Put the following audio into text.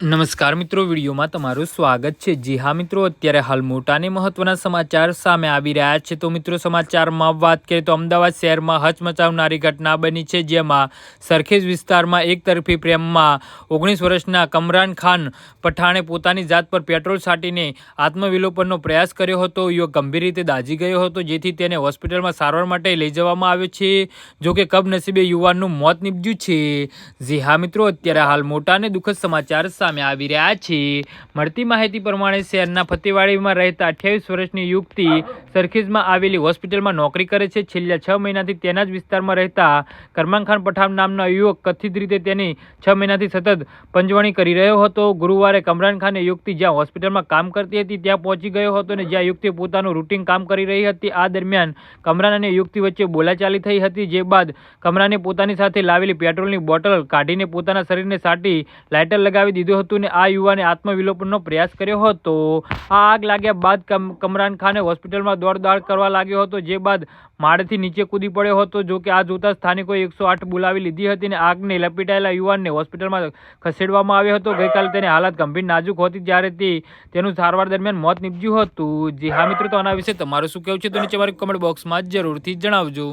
નમસ્કાર મિત્રો, વિડીયોમાં તમારું સ્વાગત છે. જી હા મિત્રો, અત્યારે હાલ મોટાને મહત્વના સમાચાર સામે આવી રહ્યા છે. તો મિત્રો, સમાચારમાં વાત કરીએ તો અમદાવાદ શહેરમાં હચમચાવનારી ઘટના બની છે, જેમાં સરખેજ વિસ્તારમાં એક તરફી પ્રેમમાં ઓગણીસ વર્ષના કમરાન ખાન પઠાણે પોતાની જાત પર પેટ્રોલ છાંટીને આત્મવિલોપનનો પ્રયાસ કર્યો હતો. યુવક ગંભીર રીતે દાઝી ગયો હતો, જેથી તેને હોસ્પિટલમાં સારવાર માટે લઈ જવામાં આવ્યો છે. જોકે કબનસીબે યુવાનનું મોત નીપજ્યું છે. જી હા મિત્રો, અત્યારે હાલ મોટાને દુઃખદ સમાચાર સામે આવી રહ્યા છે. મળતી માહિતી પ્રમાણે શહેરના ફતેવાડીમાં રહેતા અઠ્યાવીસ વર્ષની યુવતી સરખેજમાં આવેલી હોસ્પિટલમાં નોકરી કરે છે. છેલ્લા છ મહિનાથી તેના જ વિસ્તારમાં રહેતા કરમાન ખાન પઠાણ નામનો યુવક કથિત રીતે તેની છ મહિનાથી સતત પંજવણી કરી રહ્યો હતો. ગુરુવારે કમરાન ખાને યુવતી જ્યાં હોસ્પિટલમાં કામ કરતી હતી ત્યાં પહોંચી ગયો હતો અને જ્યાં યુવતી પોતાનું રૂટીન કામ કરી રહી હતી. આ દરમિયાન કમરાન અને યુવતી વચ્ચે બોલાચાલી થઈ હતી. જે બાદ કમરાને પોતાની સાથે લાવેલી પેટ્રોલની બોટલ કાઢીને પોતાના શરીરને સાટી લાઇટર લગાવી દીધું હતું ને આ યુવાને આત્મવિલોપનનો પ્રયાસ કર્યો હતો. આ આગ લાગ્યા બાદ કમરાન ખાને હોસ્પિટલમાં દોડદાડ કરવા લાગ્યો હતો, જે બાદ માળથી નીચે કૂદી પડ્યો હતો. જો કે આ જોતા સ્થાનિકોએ એકસો આઠ બોલાવી લીધી હતી અને આગને લપેટાયેલા યુવાનને હોસ્પિટલમાં ખસેડવામાં આવ્યો હતો. ગઈકાલે તેની હાલત ગંભીર નાજુક હતી જ્યારે તેનું સારવાર દરમિયાન મોત નીપજ્યું હતું. જે હા મિત્રો, તો આના વિશે તમારું શું કહેવું છે? તો નીચે મારી કમેન્ટ બોક્સમાં જરૂરથી જણાવજો.